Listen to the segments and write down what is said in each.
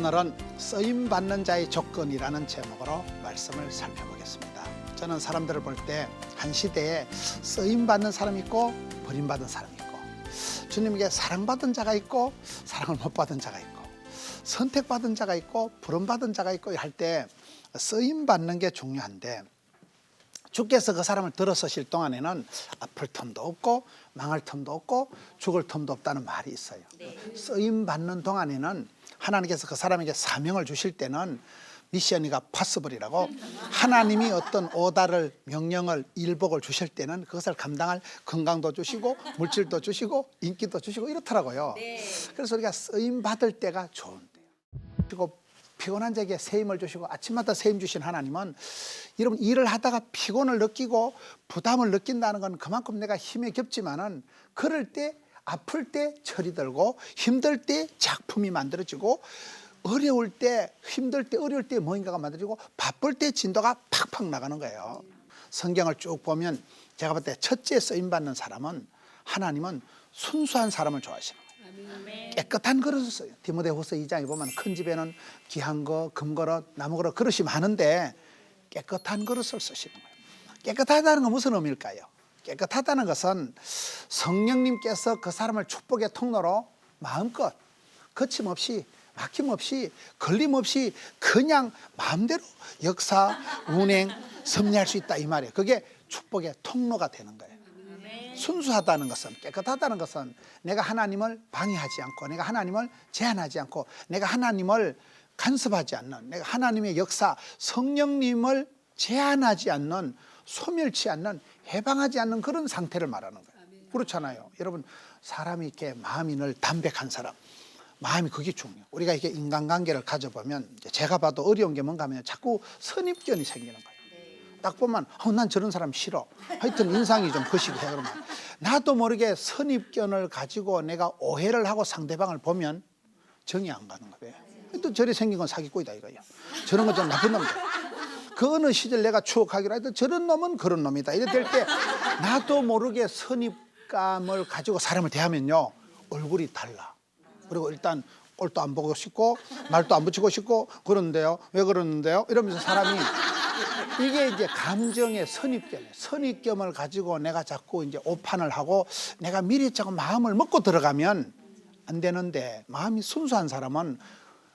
오늘은 쓰임 받는 자의 조건이라는 제목으로 말씀을 살펴보겠습니다. 저는 사람들을 볼 때 한 시대에 쓰임 받는 사람이 있고 버림받은 사람이 있고 주님에게 사랑받은 자가 있고 사랑을 못 받은 자가 있고 선택받은 자가 있고 부름받은 자가 있고 할 때 쓰임 받는 게 중요한데 주께서 그 사람을 들어 서실 동안에는 아플 틈도 없고 망할 틈도 없고 죽을 틈도 없다는 말이 있어요. 쓰임 받는 동안에는 하나님께서 그 사람에게 사명을 주실 때는 미션이가 파스블이라고 하나님이 어떤 오다를 명령을 일복을 주실 때는 그것을 감당할 건강도 주시고 물질도 주시고 인기도 주시고 이렇더라고요. 그래서 우리가 쓰임 받을 때가 좋은데요. 그리고 피곤한 자에게 새 힘을 주시고 아침마다 새힘 주신 하나님은 여러분 일을 하다가 피곤을 느끼고 부담을 느낀다는 건 그만큼 내가 힘에 겹지만은 그럴 때 아플 때 철이 들고 힘들 때 작품이 만들어지고 어려울 때 힘들 때 어려울 때 뭔가가 만들어지고 바쁠 때 진도가 팍팍 나가는 거예요. 성경을 쭉 보면 제가 볼 때 첫째 쓰임 받는 사람은 하나님은 순수한 사람을 좋아하시는 거예요. 깨끗한 그릇을 써요. 디모데후서 2장에 보면 큰 집에는 귀한 거, 금그릇, 나무그릇 그릇이 많은데 깨끗한 그릇을 쓰시는 거예요. 깨끗하다는 건 무슨 의미일까요? 깨끗하다는 것은 성령님께서 그 사람을 축복의 통로로 마음껏 거침없이 막힘없이 걸림없이 그냥 마음대로 역사, 운행, 섭리할 수 있다 이 말이에요. 그게 축복의 통로가 되는 거예요. 순수하다는 것은 깨끗하다는 것은 내가 하나님을 방해하지 않고 내가 하나님을 제한하지 않고 내가 하나님을 간섭하지 않는 내가 하나님의 역사 성령님을 제한하지 않는 소멸치 않는 해방하지 않는 그런 상태를 말하는 거예요. 그렇잖아요. 여러분 사람이 이렇게 마음이 늘 담백한 사람 마음이 그게 중요해요. 우리가 이게 인간관계를 가져보면 제가 봐도 어려운 게 뭔가 하면 자꾸 선입견이 생기는 거예요. 딱 보면 어, 난 저런 사람 싫어. 하여튼 인상이 좀 거시기 해 그러면 나도 모르게 선입견을 가지고 내가 오해를 하고 상대방을 보면 정이 안 가는 거예요. 또 저리 생긴 건 사기꾼이다 이거예요. 저런 건 좀 나쁜 놈이다. 그 어느 시절 내가 추억하기로 해도 저런 놈은 그런 놈이다. 이래 될 때 나도 모르게 선입감을 가지고 사람을 대하면요 얼굴이 달라. 그리고 일단 꼴도 안 보고 싶고 말도 안 붙이고 싶고 그런데요 왜 그러는데요 이러면서 사람이 이게 이제 감정의 선입견이에요. 선입견을 가지고 내가 자꾸 이제 오판을 하고 내가 미리 자꾸 마음을 먹고 들어가면 안 되는데 마음이 순수한 사람은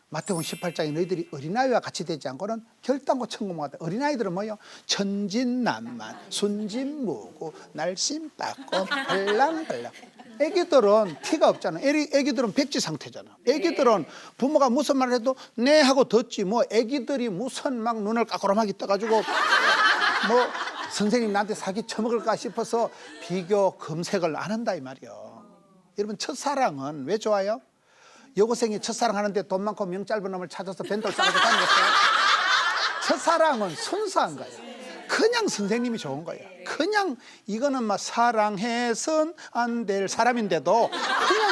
마태복음 18장에 너희들이 어린아이와 같이 되지 않고는 결단코 천국하다. 어린아이들은 뭐요? 천진난만, 순진무구, 날씬빠고, 발랑발랑. 애기들은 티가 없잖아. 애기, 애기들은 백지 상태잖아. 애기들은 부모가 무슨 말을 해도 네 하고 듣지. 뭐 애기들이 무슨 막 눈을 까꾸럼하게 떠가지고 뭐 선생님 나한테 사기 쳐먹을까 싶어서 비교 검색을 안 한다 이 말이요. 여러분 첫사랑은 왜 좋아요? 여고생이 첫사랑 하는데 돈 많고 명 짧은 놈을 찾아서 벤돌 싸가지고 다니겠어요? 첫사랑은 순수한 거예요. 그냥 선생님이 좋은 거예요. 그냥 이거는 막 사랑해선 안 될 사람인데도 그냥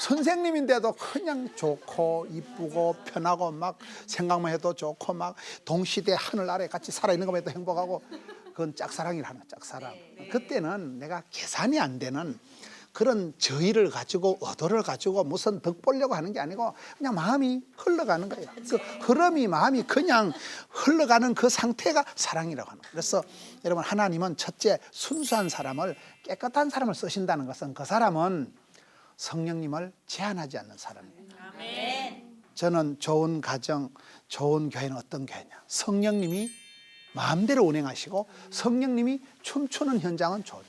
선생님인데도 그냥 좋고 이쁘고 편하고 막 생각만 해도 좋고 막 동시대 하늘 아래 같이 살아있는 것만 해도 행복하고 그건 짝사랑이라는 짝사랑. 그때는 내가 계산이 안 되는 그런 저의를 가지고 의도를 가지고 무슨 덕 보려고 하는 게 아니고 그냥 마음이 흘러가는 거예요. 그 흐름이 마음이 그냥 흘러가는 그 상태가 사랑이라고 하는 거예요. 그래서 여러분 하나님은 첫째 순수한 사람을 깨끗한 사람을 쓰신다는 것은 그 사람은 성령님을 제한하지 않는 사람이에요. 저는 좋은 가정, 좋은 교회는 어떤 교회냐? 성령님이 마음대로 운행하시고 성령님이 춤추는 현장은 좋은데.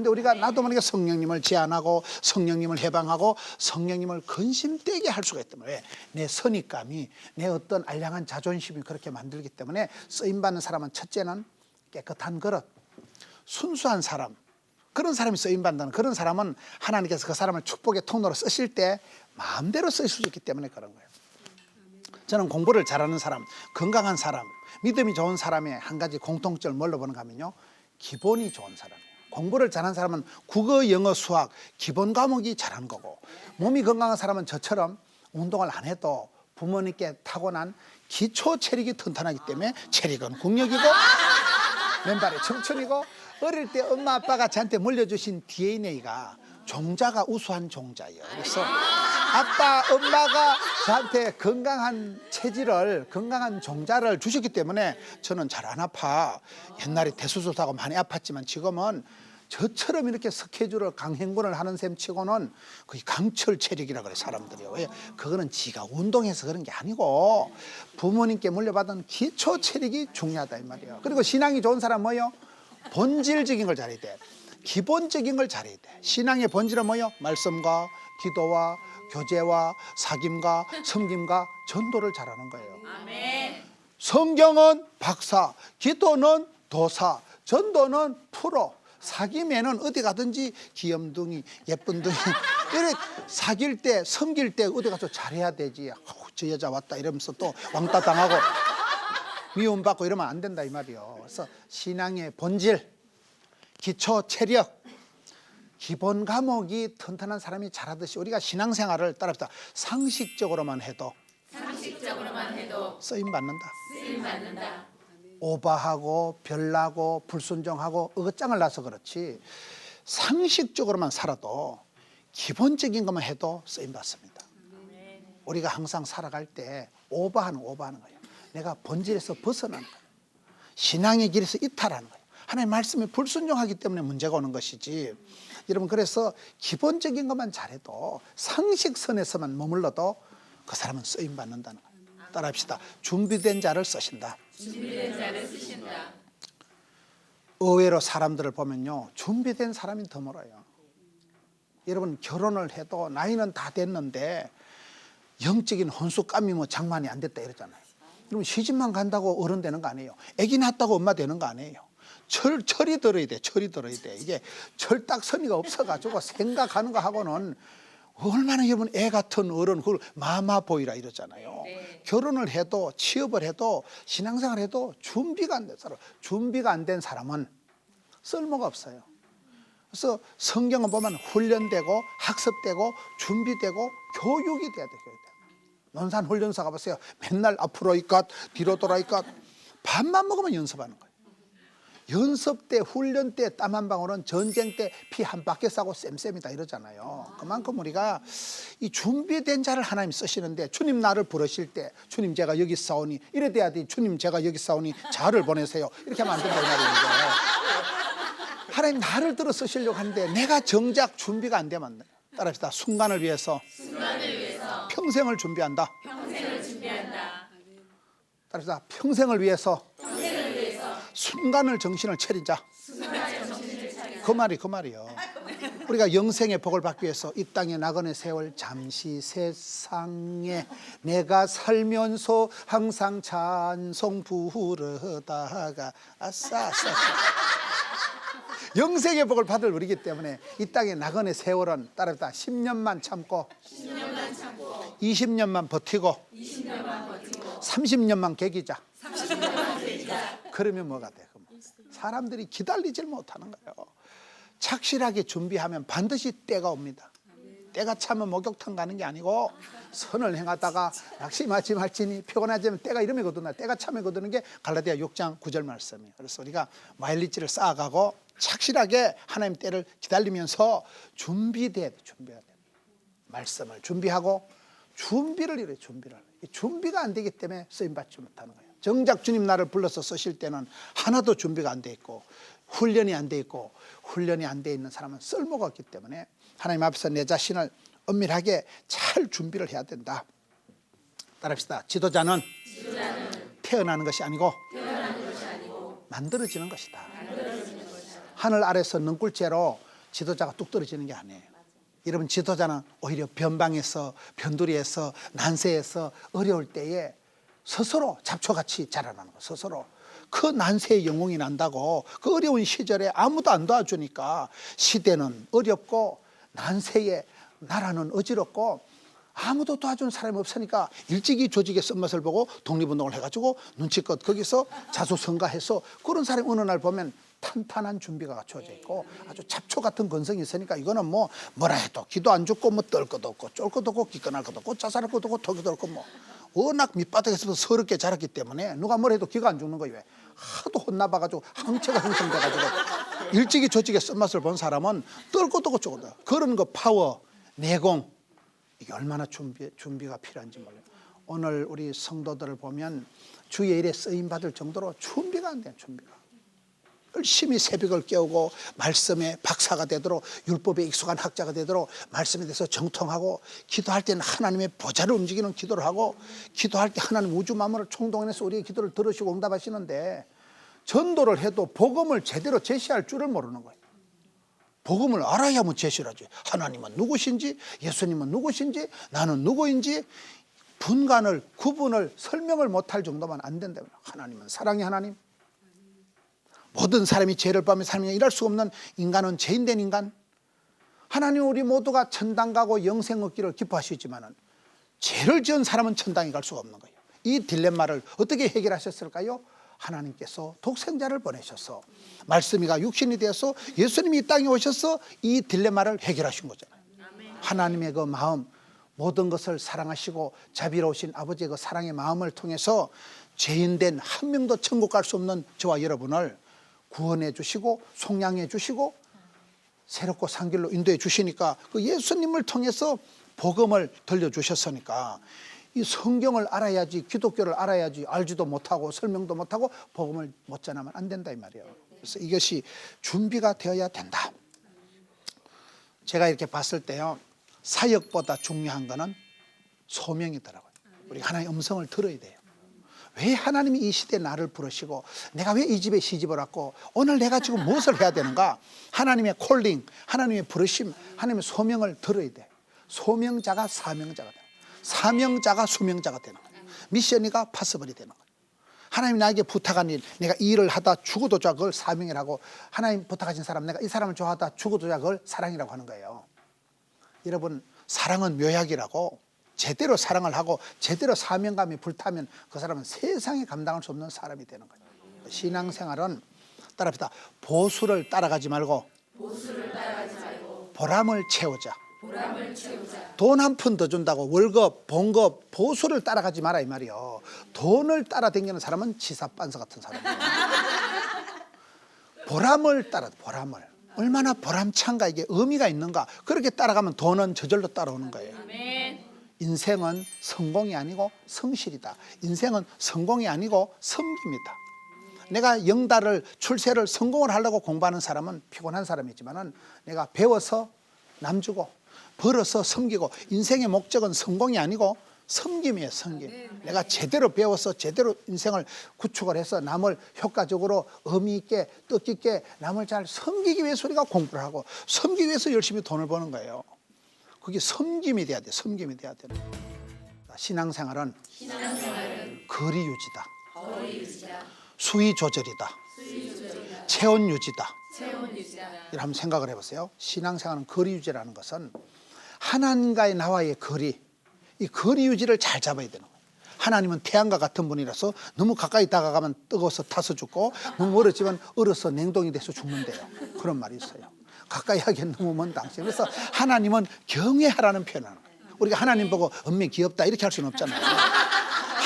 근데 우리가 나도 모르게 성령님을 제한하고 성령님을 해방하고 성령님을 근심되게 할 수가 있다면 왜? 내 선입감이 내 어떤 알량한 자존심이 그렇게 만들기 때문에 쓰임 받는 사람은 첫째는 깨끗한 그릇, 순수한 사람 그런 사람이 쓰임 받는 그런 사람은 하나님께서 그 사람을 축복의 통로로 쓰실 때 마음대로 쓸수 있기 때문에 그런 거예요. 저는 공부를 잘하는 사람, 건강한 사람, 믿음이 좋은 사람의 한 가지 공통점을 뭘로 보는가 하면요. 기본이 좋은 사람이에요. 공부를 잘하는 사람은 국어, 영어, 수학 기본 과목이 잘하는 거고 몸이 건강한 사람은 저처럼 운동을 안 해도 부모님께 타고난 기초 체력이 튼튼하기 때문에 체력은 국력이고 맨발의 청춘이고 어릴 때 엄마 아빠가 저한테 물려주신 DNA가 종자가 우수한 종자예요. 그래서 아빠, 엄마가 저한테 건강한 체질을, 건강한 종자를 주셨기 때문에 저는 잘 안 아파. 옛날에 대수술도 하고 많이 아팠지만 지금은 저처럼 이렇게 스케줄을 강행군을 하는 셈 치고는 거의 강철 체력이라 그래 사람들이요. 왜? 그거는 지가 운동해서 그런 게 아니고 부모님께 물려받은 기초 체력이 중요하다 이 말이에요. 그리고 신앙이 좋은 사람 뭐요? 본질적인 걸 잘해야 돼. 기본적인 걸 잘해야 돼. 신앙의 본질은 뭐요? 말씀과 기도와 교제와 사김과 섬김과 전도를 잘하는 거예요. 성경은 박사, 기도는 도사, 전도는 프로. 사귀면은 어디 가든지 귀염둥이, 예쁜둥이. 이래 사귈 때, 섬길 때 어디 가서 잘해야 되지. 어우, 저 여자 왔다 이러면서 또 왕따 당하고 미움받고 이러면 안 된다 이 말이요. 그래서 신앙의 본질, 기초 체력, 기본 과목이 튼튼한 사람이 잘하듯이 우리가 신앙생활을 따라합시다. 상식적으로만 해도 상식적으로만 해도 쓰임 받는다. 쓰임 받는다. 오바하고 별나고 불순종하고 어장을 나서 그렇지 상식적으로만 살아도 기본적인 것만 해도 쓰임 받습니다. 우리가 항상 살아갈 때 오바하는 오바하는 거예요. 내가 본질에서 벗어나는 거예요. 신앙의 길에서 이탈하는 거예요. 하나님 말씀에 불순종하기 때문에 문제가 오는 것이지. 여러분 그래서 기본적인 것만 잘해도 상식선에서만 머물러도 그 사람은 쓰임 받는다는 거예요. 따라합시다. 준비된 자를 쓰신다. 준비된 자를 쓰신다. 의외로 사람들을 보면요 준비된 사람이 드물어요. 여러분 결혼을 해도 나이는 다 됐는데 영적인 혼수감이 뭐 장만이 안 됐다 이러잖아요. 그러면 시집만 간다고 어른 되는 거 아니에요. 아기 낳았다고 엄마 되는 거 아니에요. 철 철이 들어야 돼. 철이 들어야 돼. 이게 철딱서니가 없어가지고 생각하는 거 하고는 얼마나 여러분 애 같은 어른 그걸 마마 보이라 이러잖아요. 결혼을 해도 취업을 해도 신앙생활 해도 준비가 안 된 사람, 준비가 안 된 사람은 쓸모가 없어요. 그래서 성경을 보면 훈련되고 학습되고 준비되고 교육이 돼야 돼. 교육이 돼. 논산 훈련소 가보세요. 맨날 앞으로 이것 뒤로 돌아 이것 밥만 먹으면 연습하는 거예요. 연습 때 훈련 때 땀 한 방울은 전쟁 때 피 한 바퀴 싸고 쌤쌤이다 이러잖아요. 그만큼 우리가 이 준비된 자를 하나님 쓰시는데 주님 나를 부르실 때 주님 제가 여기 싸우니 이래 돼야 돼. 주님 제가 여기 싸우니 자를 보내세요. 이렇게 하면 안 된다 이 말이에요. 하나님 나를 들어 쓰시려고 하는데 내가 정작 준비가 안 되면 안 돼. 따라합시다. 순간을 위해서, 평생을 준비한다. 평생을 준비한다. 따라합시다. 평생을 위해서, 순간을 정신을 차리자. 그 말이 그 말이요. 우리가 영생의 복을 받기 위해서 이 땅의 나그네 세월 잠시 세상에 내가 살면서 항상 찬송 부르다가 아싸 아싸. 아싸. 영생의 복을 받을 우리기 때문에 이 땅의 나그네 세월은 따라다 10년만 참고 20년만 버티고 30년만 개기자. 그러면 뭐가 돼? 사람들이 기다리질 못하는 거예요. 착실하게 준비하면 반드시 때가 옵니다. 때가 차면 목욕탕 가는 게 아니고 선을 행하다가 낙심하지 말지니 피곤하지만 때가 이름이거든요. 때가 차면 거두는 게 갈라디아 6장 9절 말씀이에요. 그래서 우리가 마일리지를 쌓아가고 착실하게 하나님 때를 기다리면서 준비돼야 돼. 준비해야 돼. 말씀을 준비하고 준비를 이래 준비를. 이 준비가 안 되기 때문에 쓰임 받지 못하는 거예요. 정작 주님 나를 불러서 쓰실 때는 하나도 준비가 안 돼 있고 훈련이 안 돼 있고 훈련이 안 돼 있는 사람은 쓸모가 없기 때문에 하나님 앞에서 내 자신을 엄밀하게 잘 준비를 해야 된다. 따라합시다. 지도자는, 태어나는 것이 아니고, 만들어지는 것이다. 하늘 아래서 능굴째로 지도자가 뚝 떨어지는 게 아니에요. 여러분 지도자는 오히려 변방에서 변두리에서 난세에서 어려울 때에 스스로 잡초같이 자라나는 거 스스로. 그 난세의 영웅이 난다고 그 어려운 시절에 아무도 안 도와주니까 시대는 어렵고 난세의 나라는 어지럽고 아무도 도와주는 사람이 없으니까 일찍이 조직의 쓴맛을 보고 독립운동을 해가지고 눈치껏 거기서 자수성가해서 그런 사람이 어느 날 보면 탄탄한 준비가 갖춰져 있고 아주 잡초 같은 건성이 있으니까 이거는 뭐 뭐라 해도 기도 안 죽고 뭐 떨 것도 없고 쫄 것도 없고 기권할 것도 없고 자살할 것도 없고 토기도 없고 뭐 워낙 밑바닥에서도 서럽게 자랐기 때문에 누가 뭐라 해도 기가 안 죽는 거예요 왜? 하도 혼나봐가지고 항체가 형성돼가지고 일찍이 저찍의 쓴맛을 본 사람은 떨고 떨고 쪼거든. 그런 거 파워, 내공 이게 얼마나 준비, 준비가 필요한지 몰라요. 오늘 우리 성도들을 보면 주의 일에 쓰임 받을 정도로 준비가 안 돼요. 준비가. 열심히 새벽을 깨우고 말씀에 박사가 되도록 율법에 익숙한 학자가 되도록 말씀에 대해서 정통하고 기도할 때는 하나님의 보좌를 움직이는 기도를 하고 기도할 때 하나님 우주 만물을 총동원해서 우리의 기도를 들으시고 응답하시는데 전도를 해도 복음을 제대로 제시할 줄을 모르는 거예요. 복음을 알아야만 제시를 하지. 하나님은 누구신지, 예수님은 누구신지, 나는 누구인지 분간을 구분을 설명을 못할 정도만 안 된다면 하나님은 사랑의 하나님. 모든 사람이 죄를 범해 삶에 일할 수 없는 인간은 죄인된 인간. 하나님 우리 모두가 천당 가고 영생 얻기를 기뻐하시지만은 죄를 지은 사람은 천당에 갈 수가 없는 거예요. 이 딜레마를 어떻게 해결하셨을까요? 하나님께서 독생자를 보내셔서 말씀이가 육신이 되어서 예수님이 이 땅에 오셔서 이 딜레마를 해결하신 거잖아요. 하나님의 그 마음 모든 것을 사랑하시고 자비로우신 아버지의 그 사랑의 마음을 통해서 죄인된 한 명도 천국 갈 수 없는 저와 여러분을 구원해 주시고 속량해 주시고 새롭고 산 길로 인도해 주시니까 그 예수님을 통해서 복음을 들려 주셨으니까 이 성경을 알아야지 기독교를 알아야지 알지도 못하고 설명도 못하고 복음을 못 전하면 안 된다 이 말이에요. 그래서 이것이 준비가 되어야 된다. 제가 이렇게 봤을 때요 사역보다 중요한 거는 소명이더라고요. 우리 하나의 음성을 들어야 돼요. 왜 하나님이 이 시대에 나를 부르시고 내가 왜 이 집에 시집을 왔고 오늘 내가 지금 무엇을 해야 되는가? 하나님의 콜링 하나님의 부르심 하나님의 소명을 들어야 돼. 소명자가 사명자가 되는. 사명자가 수명자가 되는 거야. 미션이가 파서블이 되는 거야. 하나님 나에게 부탁한 일 내가 이 일을 하다 죽어도 좋아. 그걸 사명이라고 하나님 부탁하신 사람 내가 이 사람을 좋아하다 죽어도 좋아. 그걸 사랑이라고 하는 거예요. 여러분 사랑은 묘약이라고 제대로 사랑을 하고 제대로 사명감이 불타면 그 사람은 세상에 감당할 수 없는 사람이 되는 거예요. 신앙생활은 따라합시다. 보수를 따라가지 말고 보람을 채우자. 돈 한 푼 더 준다고 월급, 봉급, 보수를 따라가지 마라 이 말이요. 돈을 따라다니는 사람은 지사빤서 같은 사람이에요. 보람을 따라 보람을 얼마나 보람찬가 이게 의미가 있는가 그렇게 따라가면 돈은 저절로 따라오는 거예요. 인생은 성공이 아니고 성실이다. 인생은 성공이 아니고 섬깁니다. 내가 영달을 출세를 성공을 하려고 공부하는 사람은 피곤한 사람이지만은 내가 배워서 남주고 벌어서 섬기고 인생의 목적은 성공이 아니고 섬김이에요, 섬김. 내가 제대로 배워서 제대로 인생을 구축을 해서 남을 효과적으로 의미 있게 뜻깊게 남을 잘 섬기기 위해서 우리가 공부를 하고 섬기기 위해서 열심히 돈을 버는 거예요. 그게 섬김이 돼야 돼. 섬김이 돼야 되는 거예요. 신앙생활은, 거리 유지다. 수위 조절이다. 체온 유지다. 체온 유지다. 한번 생각을 해보세요. 신앙생활은 거리 유지라는 것은 하나님과의 나와의 거리, 이 거리 유지를 잘 잡아야 되는 거예요. 하나님은 태양과 같은 분이라서 너무 가까이 다가가면 뜨거워서 타서 죽고 너무 멀어지면 얼어서 냉동이 돼서 죽는데요. 그런 말이 있어요. 가까이 먼 당신. 그래서 하나님은 경외하라는 표현을 하는 거예요. 우리가 하나님 보고 엄매 귀엽다 이렇게 할 수는 없잖아요.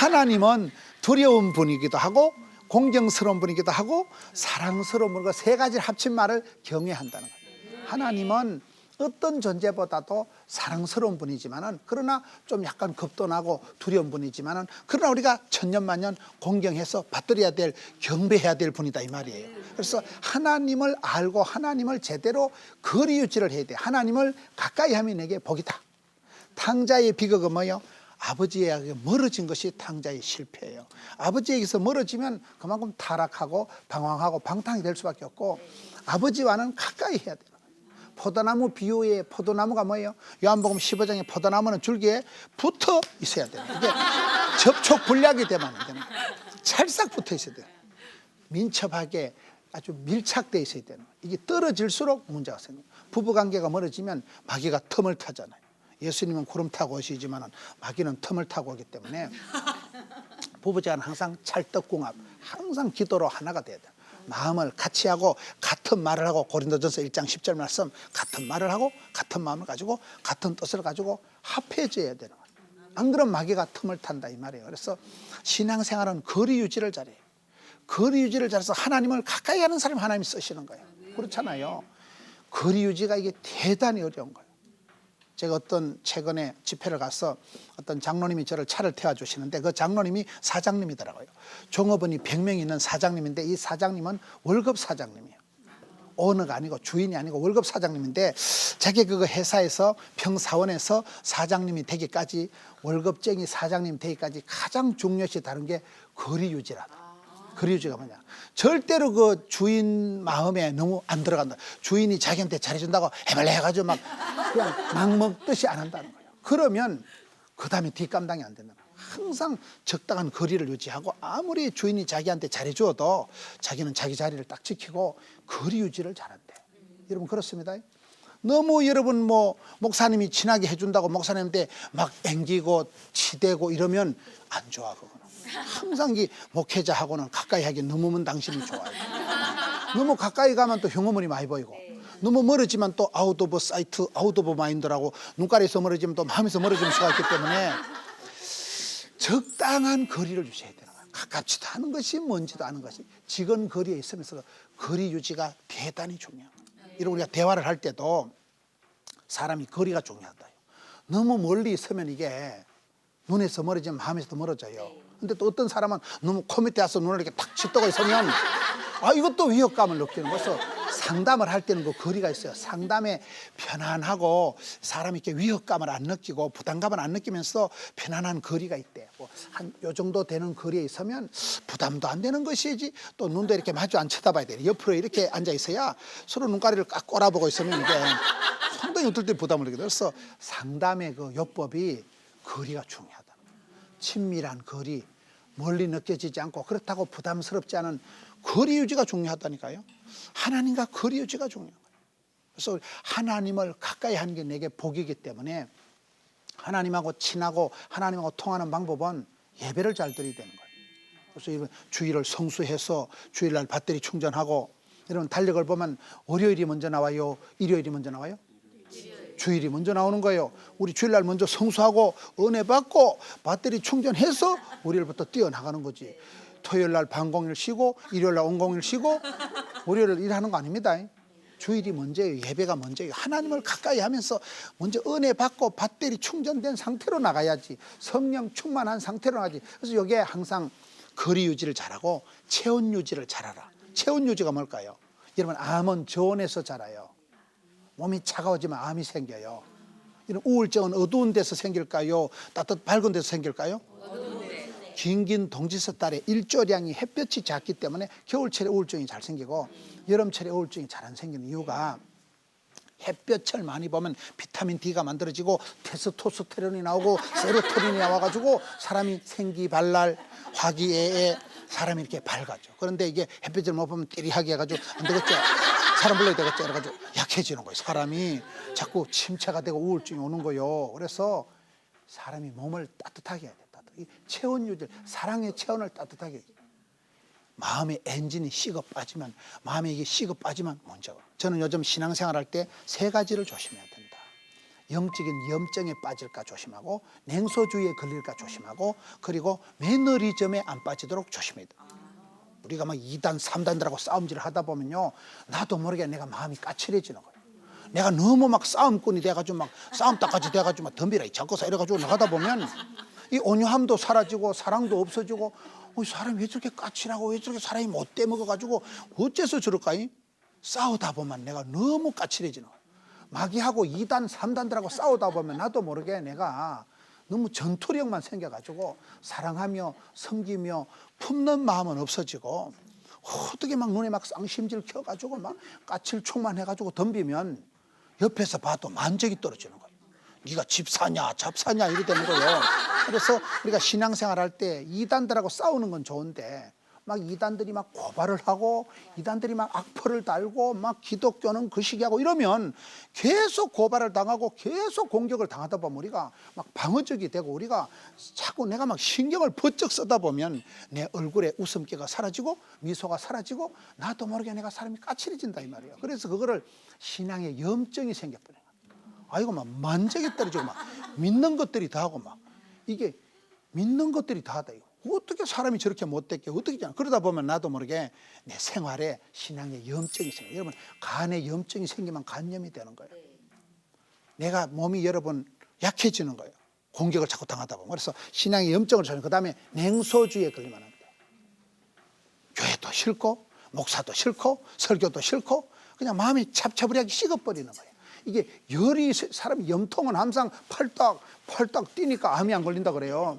하나님은 두려운 분이기도 하고 공경스러운 분이기도 하고 사랑스러운 분과 세 가지를 합친 말을 경외한다는 거예요. 하나님은 어떤 존재보다도 사랑스러운 분이지만은 그러나 좀 약간 겁도 나고 두려운 분이지만은 그러나 우리가 천년만년 공경해서 받들어야 될 경배해야 될 분이다 이 말이에요. 그래서 하나님을 알고 하나님을 제대로 거리 유지를 해야 돼. 하나님을 가까이 하면 내게 복이다. 탕자의 비극은 뭐예요? 아버지에게 멀어진 것이 탕자의 실패예요. 아버지에게서 멀어지면 그만큼 타락하고 방황하고 방탕이 될 수밖에 없고 아버지와는 가까이 해야 돼요. 포도나무 비유의 포도나무가 뭐예요? 요한복음 15장의 포도나무는 줄기에 붙어 있어야 돼요. 이게 접촉 불량이 되면 안 되는 거예요. 찰싹 붙어 있어야 돼요. 민첩하게 아주 밀착돼 있어야 되는 거예요. 이게 떨어질수록 문제가 생겨요. 부부 관계가 멀어지면 마귀가 틈을 타잖아요. 예수님은 구름 타고 오시지만 마귀는 틈을 타고 오기 때문에 부부자는 항상 찰떡궁합, 항상 기도로 하나가 돼야 돼요. 마음을 같이 하고 같은 말을 하고 고린도전서 1장 10절 말씀 같은 말을 하고 같은 마음을 가지고 같은 뜻을 가지고 합해져야 되는 거예요. 안 그러면 마귀가 틈을 탄다 이 말이에요. 그래서 신앙생활은 거리 유지를 잘해요. 거리 유지를 잘해서 하나님을 가까이 하는 사람 하나님이 쓰시는 거예요. 그렇잖아요. 거리 유지가 이게 대단히 어려운 거예요. 제가 어떤 최근에 집회를 가서 어떤 장로님이 저를 차를 태워 주시는데 그 장로님이 사장님이더라고요. 종업원이 100명 있는 사장님인데 이 사장님은 월급 사장님이에요. 오너가 아니고 주인이 아니고 월급 사장님인데 자기 그 회사에서 평사원에서 사장님이 되기까지 월급쟁이 사장님 되기까지 가장 중요시 다른 게 거리 유지라다. 거리 유지가 뭐냐? 절대로 그 주인 마음에 너무 안 들어간다. 주인이 자기한테 잘해준다고 해발레 해가지고 막 그냥 막 먹듯이 안 한다는 거예요. 그러면 그 다음에 뒷감당이 안 된다. 항상 적당한 거리를 유지하고 아무리 주인이 자기한테 잘해줘도 자기는 자기 자리를 딱 지키고 거리 유지를 잘한대. 여러분 그렇습니다. 너무 여러분 뭐 목사님이 친하게 해준다고 목사님한테 막 앵기고 치대고 이러면 안 좋아 그거는. 항상 이 목회자하고는 가까이 하기 너무면 당신이 좋아요. 너무 가까이 가면 또 흉어물이 많이 보이고 너무 멀어지면 또 아웃 오브 사이트, 아웃 오브 마인드라고 눈가리에서 멀어지면 또 마음에서 멀어지는 수가 있기 때문에 적당한 거리를 유지해야 되는 거예요. 가깝지도 않은 것이 먼지도 않은 것이 직원 거리에 있으면서 거리 유지가 대단히 중요해요. 이런 우리가 대화를 할 때도 사람이 거리가 중요하다. 너무 멀리 있으면 이게 눈에서 멀어지면 마음에서도 멀어져요. 근데 또 어떤 사람은 너무 코 밑에 와서 눈을 이렇게 탁 치떠고 있으면 아 이것도 위협감을 느끼는 거서 상담을 할 때는 그 거리가 있어요. 상담에 편안하고 사람이 이렇게 위협감을 안 느끼고 부담감을 안 느끼면서 편안한 거리가 있대. 뭐한요 정도 되는 거리에 있으면 부담도 안 되는 것이지 또 눈도 이렇게 마주 안 쳐다봐야 돼. 옆으로 이렇게 앉아 있어야 서로 눈가리를 깍 꼬라보고 있으면 이게 상당히 어떨 때 부담을 느끼게 그래서 상담의 그 요법이 거리가 중요하다. 친밀한 거리, 멀리 느껴지지 않고 그렇다고 부담스럽지 않은 거리 유지가 중요하다니까요. 하나님과 거리 유지가 중요한 거예요. 그래서 하나님을 가까이 하는 게 내게 복이기 때문에 하나님하고 친하고 하나님하고 통하는 방법은 예배를 잘 드려야 되는 거예요. 그래서 이런 주일을 성수해서 주일날 배터리 충전하고 이런 달력을 보면 월요일이 먼저 나와요, 일요일이 먼저 나와요. 주일이 먼저 나오는 거예요. 우리 주일날 먼저 성수하고 은혜 받고 배터리 충전해서 월요일부터 뛰어나가는 거지. 토요일 날 반공일 쉬고 일요일 날 온공일 쉬고 월요일 일하는 거 아닙니다. 주일이 먼저예요. 예배가 먼저예요. 하나님을 가까이 하면서 먼저 은혜 받고 배터리 충전된 상태로 나가야지. 성령 충만한 상태로 나가지. 그래서 여기에 항상 거리 유지를 잘하고 체온 유지를 잘하라. 체온 유지가 뭘까요? 여러분 암은 저온에서 자라요. 몸이 차가워지면 암이 생겨요. 이런 우울증은 어두운 데서 생길까요? 따뜻 밝은 데서 생길까요? 긴긴 동지서 달에 일조량이 햇볕이 작기 때문에 겨울철에 우울증이 잘 생기고 여름철에 우울증이 잘 안 생기는 이유가 햇볕을 많이 보면 비타민 D가 만들어지고 테스토스테론이 나오고 세로토닌이 나와가지고 사람이 생기발랄 화기애애 사람이 이렇게 밝아져. 그런데 이게 햇빛을 못 보면 띠리하게 해가지고 안 되겠죠. 사람 불러야 되겠죠. 이래가지고 약해지는 거예요. 사람이 자꾸 침체가 되고 우울증이 오는 거예요. 그래서 사람이 몸을 따뜻하게 해야 돼. 따뜻. 이 체온 유지, 사랑의 체온을 따뜻하게. 마음의 엔진이 식어 빠지면 마음에 이게 식어 빠지면 문제가. 저는 요즘 신앙생활 할 때 세 가지를 조심해야 된다. 영적인 염증에 빠질까 조심하고 냉소주의에 걸릴까 조심하고 그리고 매너리즘에 안 빠지도록 조심해야 돼. 우리가 막 2단, 3단들하고 싸움질을 하다 보면요. 나도 모르게 내가 마음이 까칠해지는 거예요. 내가 너무 막 싸움꾼이 돼가지고 막 싸움 딱까지 돼가지고 막 덤비라 잡고서 이래가지고 나가다 보면 이 온유함도 사라지고 사랑도 없어지고 어, 이 사람이 왜 저렇게 까칠하고 왜 저렇게 사람이 못 돼 먹어가지고 어째서 저럴까이? 싸우다 보면 내가 너무 까칠해지는 거예요. 마귀하고 2단, 3단들하고 싸우다 보면 나도 모르게 내가 너무 전투력만 생겨가지고 사랑하며 섬기며 품는 마음은 없어지고 어떻게 막 눈에 막 쌍심질 켜가지고 막 까칠총만 해가지고 덤비면 옆에서 봐도 만족이 떨어지는 거예요. 네가 집 사냐, 잡 사냐 이래 되는 거예요. 그래서 우리가 신앙생활 할 때 이단들하고 싸우는 건 좋은데 막 이단들이 막 고발을 하고 이단들이 막 악플을 달고 막 기독교는 그 시기하고 이러면 계속 고발을 당하고 계속 공격을 당하다 보면 우리가 막 방어적이 되고 우리가 자꾸 내가 막 신경을 번쩍 쓰다 보면 내 얼굴에 웃음기가 사라지고 미소가 사라지고 나도 모르게 내가 사람이 까칠해진다 이 말이에요. 그래서 그거를 신앙의 염증이 생겨버려요. 아이고 막 만족이 떨어지고 막 믿는 것들이 다 하고 막 이게 믿는 것들이 다다 이거 어떻게 사람이 저렇게 못됐게 어떻게 잖아 그러다 보면 나도 모르게 내 생활에 신앙에 염증이 생겨. 여러분 간에 염증이 생기면 간염이 되는 거예요. 내가 몸이 여러분 약해지는 거예요. 공격을 자꾸 당하다 보면. 그래서 신앙에 염증을 저는 그 다음에 냉소주의에 걸리면 안 돼요. 교회도 싫고 목사도 싫고 설교도 싫고 그냥 마음이 찹찹하게 식어버리는 거예요. 이게 열이 세- 사람이 염통은 항상 팔딱 팔딱 뛰니까 암이 안 걸린다 그래요.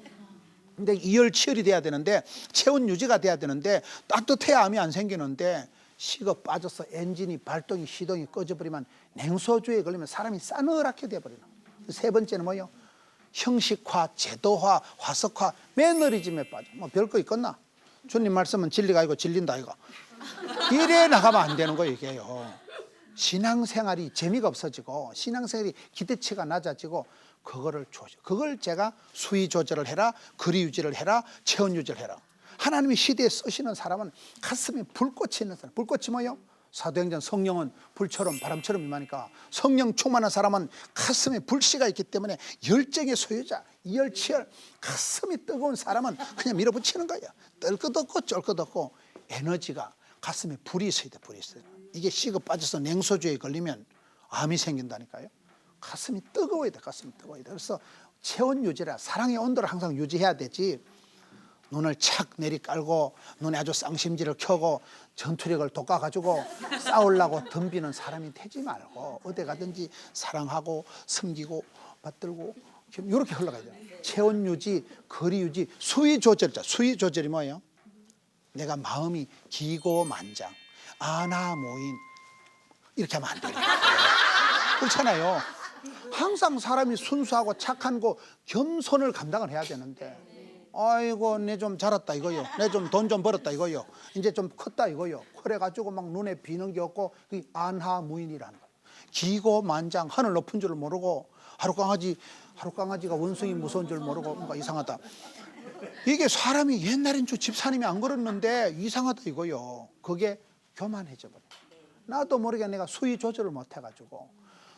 근데 이열치열이 돼야 되는데 체온 유지가 돼야 되는데 따뜻해야 암이 안 생기는데 식어 빠져서 엔진이 발동이 시동이 꺼져버리면 냉소주의에 걸리면 사람이 싸늘하게 돼버리는. 세 번째는 뭐예요? 형식화, 제도화, 화석화, 매너리즘에 빠져. 뭐 별거 있겠나? 주님 말씀은 진리가 아니고 진린다 이거. 이래 나가면 안 되는 거예요 이게요. 신앙생활이 재미가 없어지고 신앙생활이 기대치가 낮아지고 그거를 조절. 그걸 제가 수위 조절을 해라, 거리 유지를 해라, 체온 유지를 해라. 하나님이 시대에 쓰시는 사람은 가슴에 불꽃이 있는 사람. 불꽃이 뭐요? 사도행전 성령은 불처럼 바람처럼 임하니까 성령 충만한 사람은 가슴에 불씨가 있기 때문에 열정의 소유자 이열치열 가슴이 뜨거운 사람은 그냥 밀어붙이는 거야 떨것없고 쩔것없고 에너지가 가슴에 불이 있어야 돼 불이 있어야 돼 이게 식어 빠져서 냉소주의에 걸리면 암이 생긴다니까요 가슴이 뜨거워야 돼 가슴이 뜨거워야 돼 그래서 체온 유지라 사랑의 온도를 항상 유지해야 되지 눈을 착 내리 깔고 눈에 아주 쌍심지를 켜고 전투력을 돋궈가지고 싸우려고 덤비는 사람이 되지 말고 어디 가든지 사랑하고 섬기고 받들고 이렇게 흘러가야 돼요. 체온 유지, 거리 유지, 수위 조절자. 수위 조절이 뭐예요? 내가 마음이 기고만장, 아나모인 이렇게 하면 안 돼요. 그렇잖아요. 항상 사람이 순수하고 착한 거 겸손을 감당을 해야 되는데 아이고 내 좀 자랐다 이거요. 내 좀 돈 좀 벌었다 이거요. 이제 좀 컸다 이거요. 그래가지고 막 눈에 비는 게 없고 그 안하무인이라는 거예요. 기고 만장 하늘 높은 줄 모르고 하루 강아지 하루 강아지가 원숭이 무서운 줄 모르고 뭔가 이상하다. 이게 사람이 옛날엔 저 집사님이 안 그랬는데 이상하다 이거요. 그게 교만해져 버려. 나도 모르게 내가 수위 조절을 못 해가지고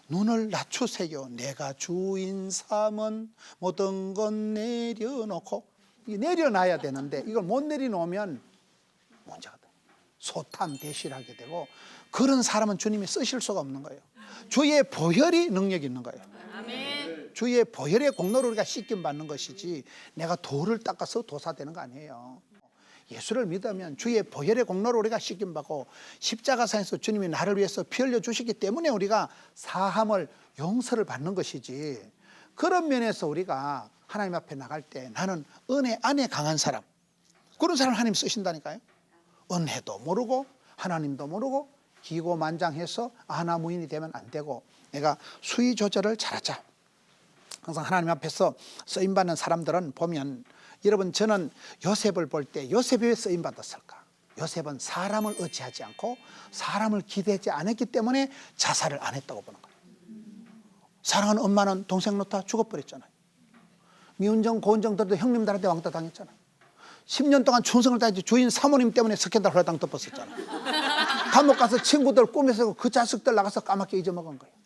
눈을 낮추세요. 내가 주인 삼은 모든 건 내려놓고 내려놔야 되는데 이걸 못 내려놓으면 문제가 돼. 소탐 대실하게 되고 그런 사람은 주님이 쓰실 수가 없는 거예요. 주의 보혈이 능력이 있는 거예요. 아멘. 주의 보혈의 공로를 우리가 씻김 받는 것이지 내가 돌을 닦아서 도사되는 거 아니에요. 예수를 믿으면 주의 보혈의 공로를 우리가 씻김 받고 십자가상에서 주님이 나를 위해서 피 흘려 주시기 때문에 우리가 사함을 용서를 받는 것이지. 그런 면에서 우리가 하나님 앞에 나갈 때 나는 은혜 안에 강한 사람. 그런 사람 하나님 쓰신다니까요. 은혜도 모르고 하나님도 모르고 기고만장해서 아나무인이 되면 안 되고 내가 수위 조절을 잘하자. 항상 하나님 앞에서 쓰임 받는 사람들은 보면 여러분 저는 요셉을 볼 때 요셉이 왜 쓰임 받았을까? 요셉은 사람을 의지하지 않고 사람을 기대하지 않았기 때문에 자살을 안 했다고 보는 거예요. 사랑하는 엄마는 동생 놓다 죽어버렸잖아요. 미운정 고운정들도 형님들한테 왕따 당했잖아요. 10년 동안 충성을 다했지 주인 사모님 때문에 스캔들 허당 덮었었잖아요. 감옥 가서 친구들 꿈에서 그 자식들 나가서 까맣게 잊어먹은 거예요.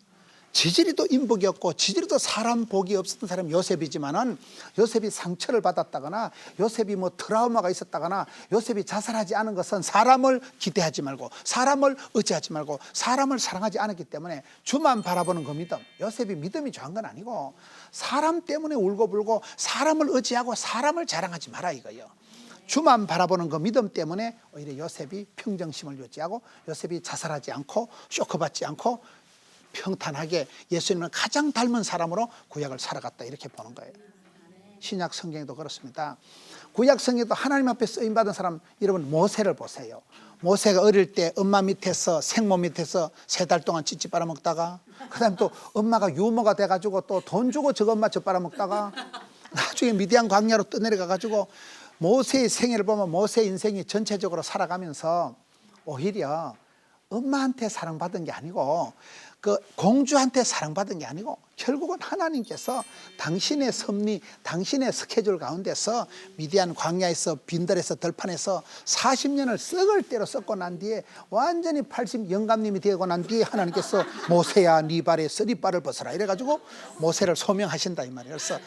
지지리도 인복이었고 지지리도 사람 복이 없었던 사람이 요셉이지만은 요셉이 상처를 받았다거나 요셉이 뭐 트라우마가 있었다거나 요셉이 자살하지 않은 것은 사람을 기대하지 말고 사람을 의지하지 말고 사람을 사랑하지 않았기 때문에 주만 바라보는 그 믿음 요셉이 믿음이 좋은 건 아니고 사람 때문에 울고불고 사람을 의지하고 사람을 자랑하지 마라 이거예요. 주만 바라보는 그 믿음 때문에 오히려 요셉이 평정심을 유지하고 요셉이 자살하지 않고 쇼크받지 않고 평탄하게 예수님을 가장 닮은 사람으로 구약을 살아갔다 이렇게 보는 거예요. 신약 성경에도 그렇습니다. 구약 성경에도 하나님 앞에 쓰임 받은 사람 여러분 모세를 보세요. 모세가 어릴 때 엄마 밑에서 생모 밑에서 세 달 동안 찌찌 빨아먹다가 그다음 또 엄마가 유모가 돼가지고 또 돈 주고 저거 엄마 저 빨아먹다가 나중에 미디안 광야로 떠내려가 가지고 모세의 생애를 보면 모세 인생이 전체적으로 살아가면서 오히려 엄마한테 사랑받은 게 아니고 그 공주한테 사랑받은 게 아니고 결국은 하나님께서 당신의 섭리, 당신의 스케줄 가운데서 미디안 광야에서 빈들에서 들판에서 40년을 썩을 대로 썩고 난 뒤에 완전히 80 영감님이 되고 난 뒤에 하나님께서 모세야 네 발에 쓰리발을 벗어라 이래가지고 모세를 소명하신다 이 말이에요. 그래서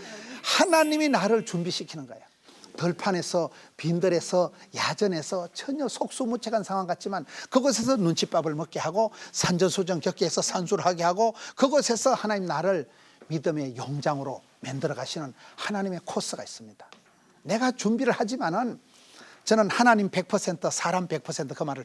하나님이 나를 준비시키는 거예요. 들판에서 빈들에서 야전에서 전혀 속수무책한 상황 같지만 그곳에서 눈칫밥을 먹게 하고 산전수전 겪게 해서 산수를 하게 하고 그곳에서 하나님 나를 믿음의 용장으로 만들어 가시는 하나님의 코스가 있습니다. 내가 준비를 하지만은 저는 하나님 100% 사람 100%그 말을